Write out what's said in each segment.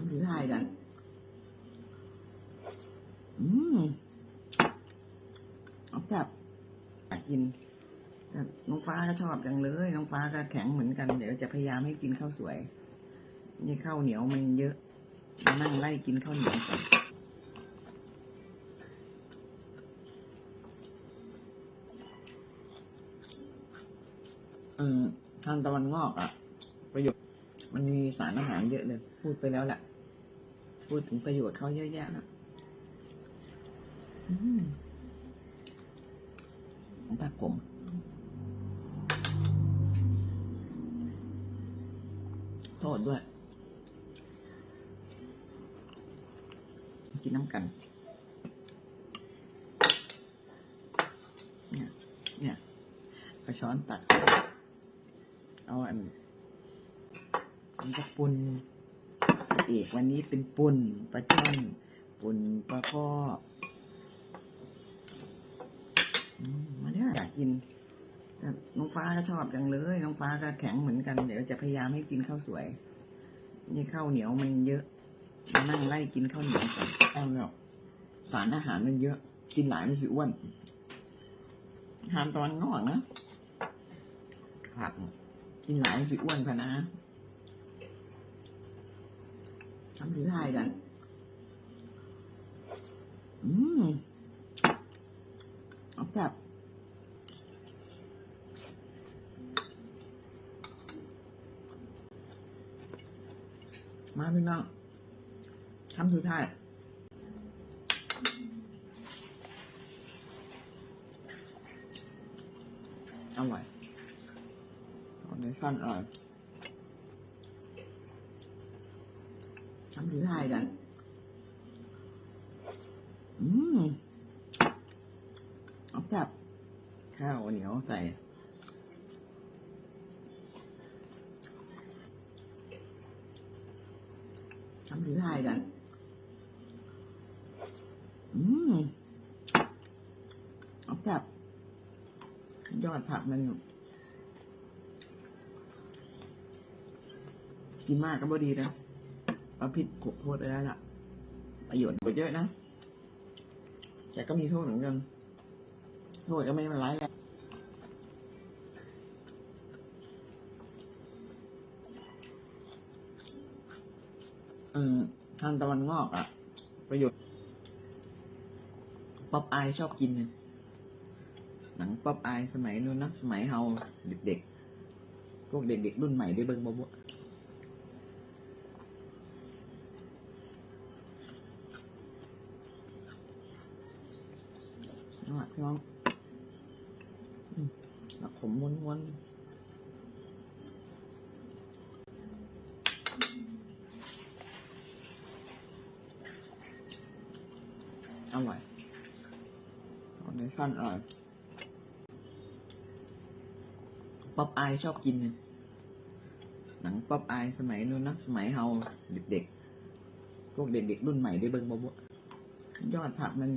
ำหรือไทยกันอืมเอาแบบอยากกินแต่น้องฟ้าก็ชอบจังเลย น้องฟ้าก็แข็งเหมือนกัน เดี๋ยวจะพยายามให้กินข้าวสวย นี่ข้าวเหนียวมันเยอะมานั่งไล่กินข้าวเหนียวก่อนอืมทางตะวันงอกอะ ประโยชน์มันมีสารอาหารเยอะเลย พูดไปแล้วแหละ พูดถึงประโยชน์เขาเยอะแยะแล้วของผักผมโทษด้วย กินน้ำกัน เนี่ย เนี่ยกระช้อนตัก เอาอันมันจะปุน เอกวันนี้เป็นปุนปลาช่อนปุนปลาข้ออืมมาเนี่ยอยากกินแต่น้องฟ้าก็ชอบจังเลย น้องฟ้าก็แข็งเหมือนกัน เดี๋ยวจะพยายามให้กินข้าวสวย นี่ข้าวเหนียวมันเยอะมานั่งไล่กินข้าวเหนียวก่อนแอมแล้วสารอาหารมันเยอะ กินหลายมันสิอ้วนอาหารตอนนอกนะผักกินหลายมันสิอ้วนพะนะ ทำหรือไทยกัน อืมเอาแบบมาพี่น้องทำสุดท้ายอร่อยออเนชั่นอร่อย ทำสุดท้ายกัน อืมเอาแบบข้าวเหนียวใส่ทำหรือไทยกัน อืมเอาแบบยอดผักมันกินมากก็บ่ดีนะ เอาพิษขบโทษไปแล้วล่ะประโยชน์ไปเยอะนะ แต่ก็มีโทษเหมือนกัน โทษก็ไม่เป็นไรแหละอืมทางตะวันงอกอะ ประโยชน์ป๊อปอายชอบกินหนังป๊อปอายสมัยนู้นนะสมัยเฮาเด็กๆ พวกเด็กๆ รุ่นใหม่ได้เบิ่งบ่บ่ น้องหลักพี่น้องอมหลักผมม้วนๆอร่อยออเนชั่นอร่อยป๊อปอายชอบกินเนี่ยหนังป๊อปอายสมัยนู้นนะ สมัยเฮาเด็กๆ พวกเด็กๆ รุ่นใหม่ได้เบิ่งบ่บยอดผักมัน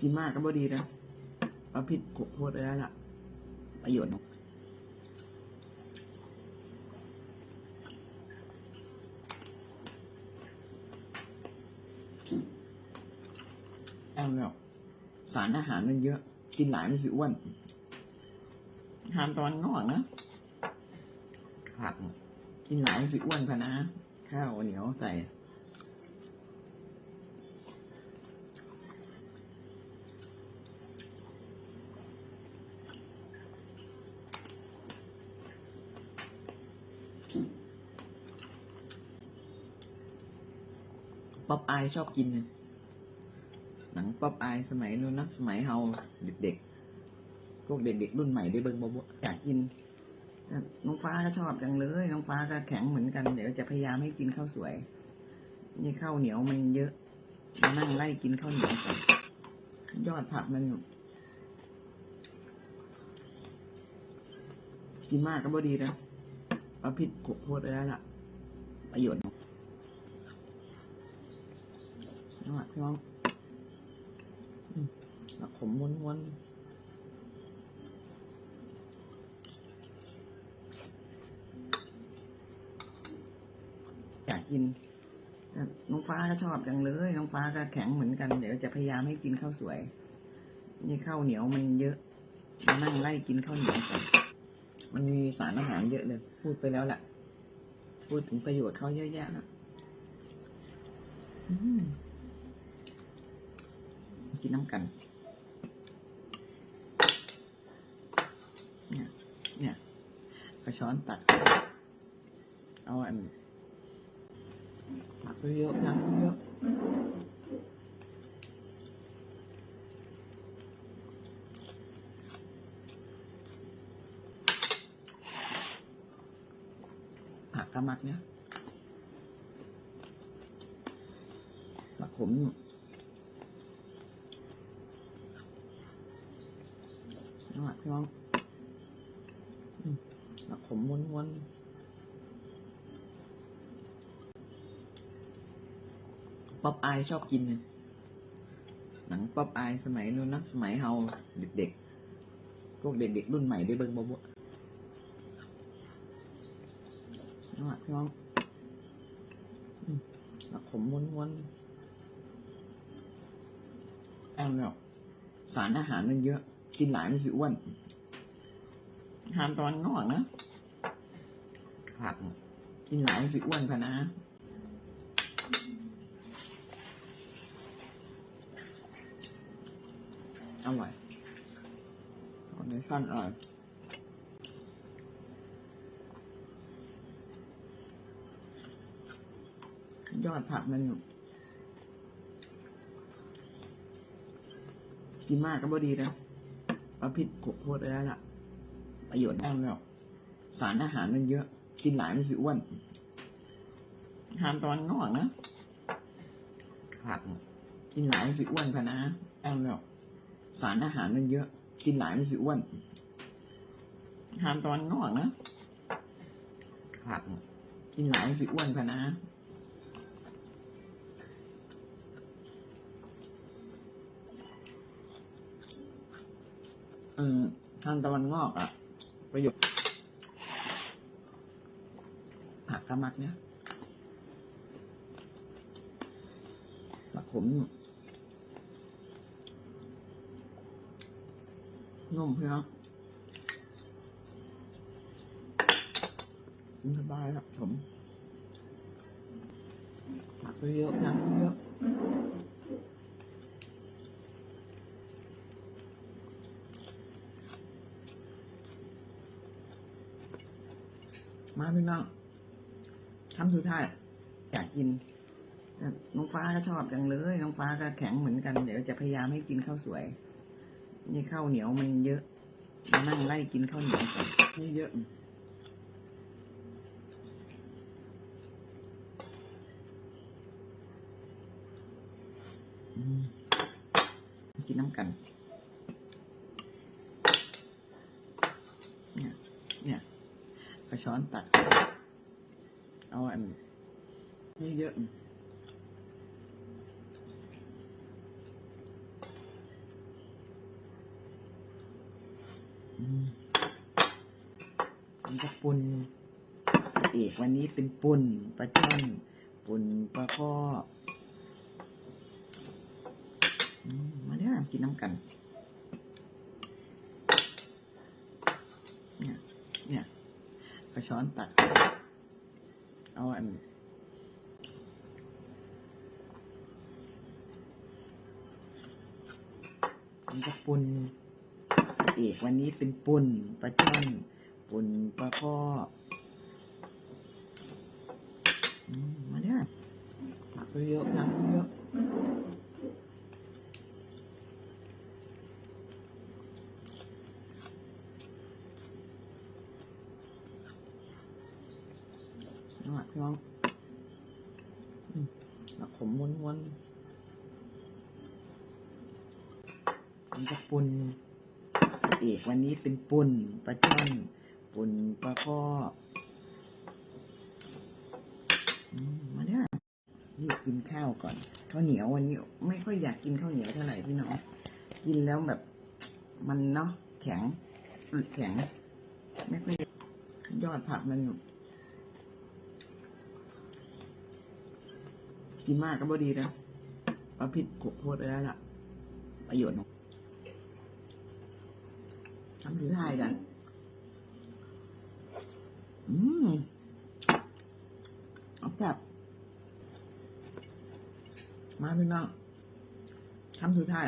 กินมากก็บ่ดีนะเอาพิษขบโทษไปแล้วล่ะประโยชน์แอมแล้วสารอาหารมันเยอะ กินหลายมันสิอ้วนอาหารตอนงอกนะผักกินหลายมันสิอ้วนพะนะ ข้าวเหนียวใส่ ป๊อปอายชอบกินเนี่ยหนังป๊อปอายสมัยนู้นนะสมัยเฮาเด็กๆ พวกเด็กๆรุ่นใหม่ได้เบิ่งบ่บ่อยากกิน น้องฟ้าก็ชอบจังเลย น้องฟ้าก็แข็งเหมือนกัน เดี๋ยวจะพยายามให้กินข้าวสวย นี่ข้าวเหนียวมันเยอะ มานั่งไล่กินข้าวเหนียวก่อนยอดผักมันกินมากก็บ่ดีนะ เอาพิษขบโทษไปแล้วล่ะ ประโยชน์น้องหลักพี่น้องอืมหลักผมม้วนๆอยากกินน้องฟ้าก็ชอบจังเลย น้องฟ้าก็แข็งเหมือนกัน เดี๋ยวจะพยายามให้กินข้าวสวย นี่ข้าวเหนียวมันเยอะมานั่งไล่กินข้าวเหนียวก่อน มันมีสารอาหารเยอะเลย พูดไปแล้วแหละพูดถึงประโยชน์เขาเยอะแยะแล้วกินน้ำกัน เนี่ย เนี่ยกระช้อนตัก เอาอันผักเยอะๆทั้งเยอะ กกะมักเนี่ยผักขมน้องพี่น้องอืมผักขมม้วนๆป๊อปอายชอบกิน หนังป๊อปอายสมัยนู้นนะสมัยเฮาเด็กๆ พวกเด็กๆ รุ่นใหม่ได้เบิ่งบ่บ่ น้องพี่น้องอืมแล้วผมม้วนๆแอมเนี่ยสารอาหารมันเยอะ กินหลายมันสิอ้วนอาหารตอนงอกนะผักกินหลายมันสิอ้วนพะนะอร่อยอันนี้สั้นอร่อย ยอดผักมันอยู่กินมากก็บ่ดีนะประพิษขบโทษไปแล้วล่ะ ประโยชน์แน่แล้วสารอาหารมันเยอะ กินหลายมันสิอ้วนอาหารตอนงอกนะผักกินหลายมันสิอ้วนพะนะแอมแล้วสารอาหารมันเยอะ กินหลายมันสิอ้วนอาหารตอนงอกนะผักกินหลายมันสิอ้วนพะนะ อืมทางตะวันงอกอะ ประโยชน์ผักกะมักเนี่ยผักขมนุ่มเพียสบายครับผมผักเยอะๆยังเยอะ พี่น้องทำสุดท้ายอยากกินน้องฟ้าก็ชอบจังเลย น้องฟ้าก็แข็งเหมือนกัน เดี๋ยวจะพยายามให้กินข้าวสวย นี่ข้าวเหนียวมันเยอะมานั่งไล่กินข้าวเหนียวก่อนนี่เยอะกินน้ำกัน เนี่ย เนี่ย กระช้อนตัก เอาอันนี่เยอะอันจะปุ่นเอกวันนี้เป็นปุ่นปลาช่อนปุ่นปลาข้อมมาเนี่ยกินน้ำกัน เนี่ย เนี่ย กระช้อนตัก เอาอัน มันจะปุ่นเอกวันนี้เป็นปุนปลาช่อนปุนปลาข้อมาเนี่ยผักเยอะทั้ง เยอะน้องพี่น้องอืมผักขมม้วนๆมันจะปุ่นเอกวันนี้เป็นปุ่นปลาช่อนปุ่นปลาข้อมมาเนี่ยรีบกินข้าวก่อนข้าวเหนียววันนี้ ไม่ค่อยอยากกินข้าวเหนียวเท่าไหร่พี่น้องกินแล้วแบบ มันเนาะแข็งอึดแข็ง ไม่ค่อยยอดผักมัน กินมากก็บ่ดีนะปลาพิษขบโพดไปแล้วล่ะ ประโยชน์ทำถือทายกัน อืมเอาแบบมาพี่น้องทำถือทาย